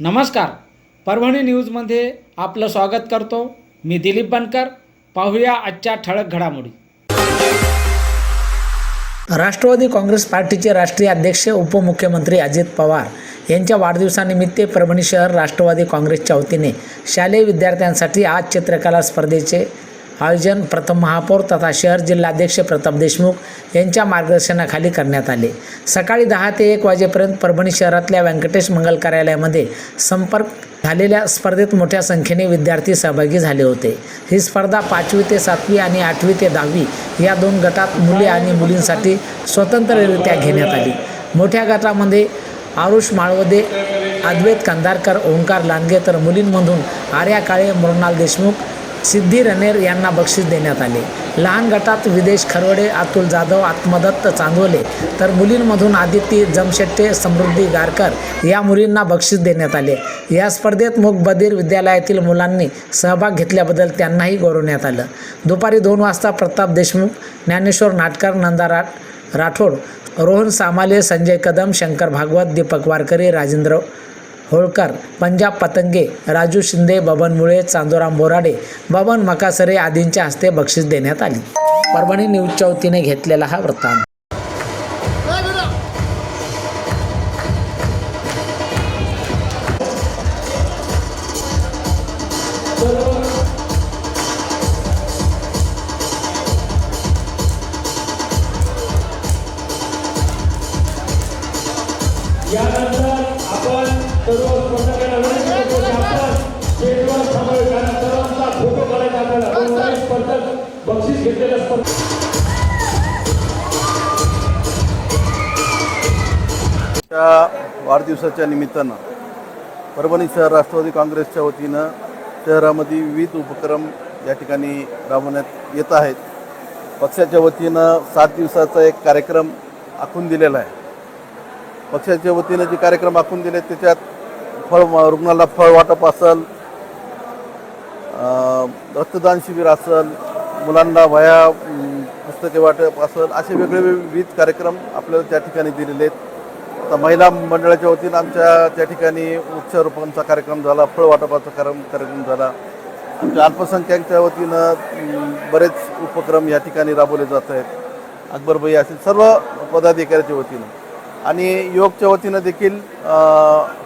नमस्कार. परभणी न्यूजमध्ये आपलं स्वागत करतो. मी दिलीप बनकर. पाहूया आजच्या ठळक घडामोडी. राष्ट्रवादी काँग्रेस पार्टीचे राष्ट्रीय अध्यक्ष उपमुख्यमंत्री अजित पवार यांच्या वाढदिवसानिमित्त परभणी शहर राष्ट्रवादी काँग्रेसच्या वतीने शालेय विद्यार्थ्यांसाठी आज चित्रकला स्पर्धेचे आयोजन प्रथम महापौर तथा शहर जिल्हाध्यक्ष प्रताप देशमुख यांच्या मार्गदर्शनाखाली करण्यात आले. सकाळी दहा ते एक वाजेपर्यंत परभणी शहरातल्या व्यंकटेश मंगल कार्यालयामध्ये संपर्क झालेल्या स्पर्धेत मोठ्या संख्येने विद्यार्थी सहभागी झाले होते. ही स्पर्धा पाचवी ते सातवी आणि आठवी ते दहावी या दोन गटात मुले आणि मुलींसाठी स्वतंत्ररित्या घेण्यात आली. मोठ्या गटामध्ये आरुष माळवदे अद्वैत कंधारकर ओंकार लांडगे तर मुलींमधून आर्या काळे मृणाल देशमुख सिद्धी रनेर यांना बक्षीस देण्यात आले. लहान गटात विदेश खरवडे अतुल जाधव आत्मदत्त चांदोले तर मुलींमधून आदिती जमशेट्टे समृद्धी गारकर या मुलींना बक्षीस देण्यात आले. या स्पर्धेत मुखबधीर विद्यालयातील मुलांनी सहभाग घेतल्याबद्दल त्यांनाही गौरवण्यात आलं. दुपारी दोन वाजता प्रताप देशमुख ज्ञानेश्वर नाटकर नंदा रा राठोड रोहन सामाले संजय कदम शंकर भागवत दीपक वारकरी राजेंद्र होळकर पंजाब पतंगे राजू शिंदे बबन मुळे चांदोराम बोराडे बबन मकासरे आदींच्या हस्ते बक्षीस देण्यात आली. परभणी न्यूज चौथीने घेतलेला हा वृत्तांत. यानंतर आपण बक्षीस घेतलेल्या त्या वाढदिवसाच्या निमित्तानं परभणी शहर राष्ट्रवादी काँग्रेसच्या वतीनं शहरामध्ये विविध उपक्रम या ठिकाणी राबवण्यात येत आहेत. पक्षाच्या वतीनं सात दिवसाचा एक कार्यक्रम आखून दिलेला आहे. पक्षाच्या वतीनं जे कार्यक्रम आखून दिले त्याच्यात फळ रुग्णाला फळ वाटप असेल रक्तदान शिबिर असेल मुलांना वया पुस्तके वाटप असेल असे वेगळे विविध कार्यक्रम आपल्याला त्या ठिकाणी दिलेले आहेत. आता महिला मंडळाच्या वतीनं आमच्या त्या ठिकाणी वृक्षारोपणचा कार्यक्रम झाला फळ वाटपाचा कार्यक्रम कार्यक्रम झाला. आमच्या अल्पसंख्याकच्या वतीनं बरेच उपक्रम या ठिकाणी राबवले जात आहेत. अकबरभाई असेल सर्व पदाधिकाऱ्याच्या वतीनं. आणि योगच्या वतीनं देखील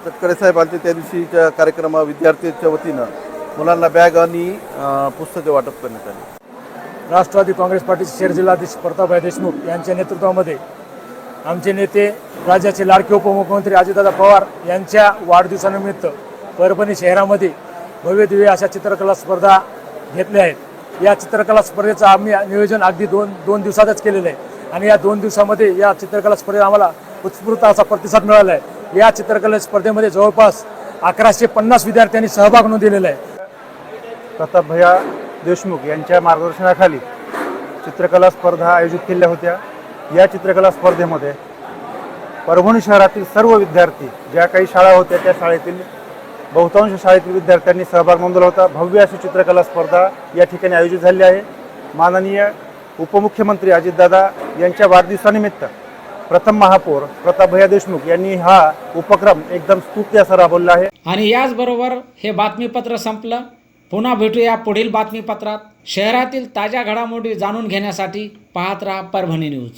तटकरे साहेबांचे त्या दिवशीच्या कार्यक्रमा विद्यार्थ्यांच्या वतीनं मुलांना बॅग आणि पुस्तके वाटप करण्यात आली. राष्ट्रवादी काँग्रेस पार्टीचे शहर जिल्हाध्यक्ष प्रतापभाई देशमुख यांच्या नेतृत्वामध्ये आमचे नेते राज्याचे लाडके उपमुख्यमंत्री अजितदादा पवार यांच्या वाढदिवसानिमित्त परभणी शहरामध्ये भव्य दिव्य अशा चित्रकला स्पर्धा घेतल्या आहेत. या चित्रकला स्पर्धेचं आम्ही नियोजन अगदी दोन दोन दिवसातच केलेलं आहे. आणि या दोन दिवसामध्ये या चित्रकला स्पर्धेत आम्हाला उत्स्फूर्त असा प्रतिसाद मिळाला आहे या चित्रकला स्पर्धेमध्ये जवळपास अकराशे पन्नास विद्यार्थ्यांनी सहभाग नोंदवलेला आहे. प्रतापभैया देशमुख यांच्या मार्गदर्शनाखाली चित्रकला स्पर्धा आयोजित केल्या होत्या. या चित्रकला स्पर्धेमध्ये परभणी शहरातील सर्व विद्यार्थी ज्या काही शाळा होत्या त्या शाळेतील बहुतांश शाळेतील विद्यार्थ्यांनी सहभाग नोंदवला होता. भव्य अशी चित्रकला स्पर्धा या ठिकाणी आयोजित झाली आहे. माननीय उपमुख्यमंत्री अजितदादा यांच्या वाढदिवसानिमित्त प्रथम महापौर प्रतापभैया देशमुख यांनी हा उपक्रम एकदम स्तुत्य असा राबवला आहे. आणि याचबरोबर हे बातमीपत्र संपलं. पुन्हा भेटूया पुढील बातमीपत्रात. शहरातील ताज्या घडामोडी जाणून घेण्यासाठी पाहत राहा परभणी न्यूज.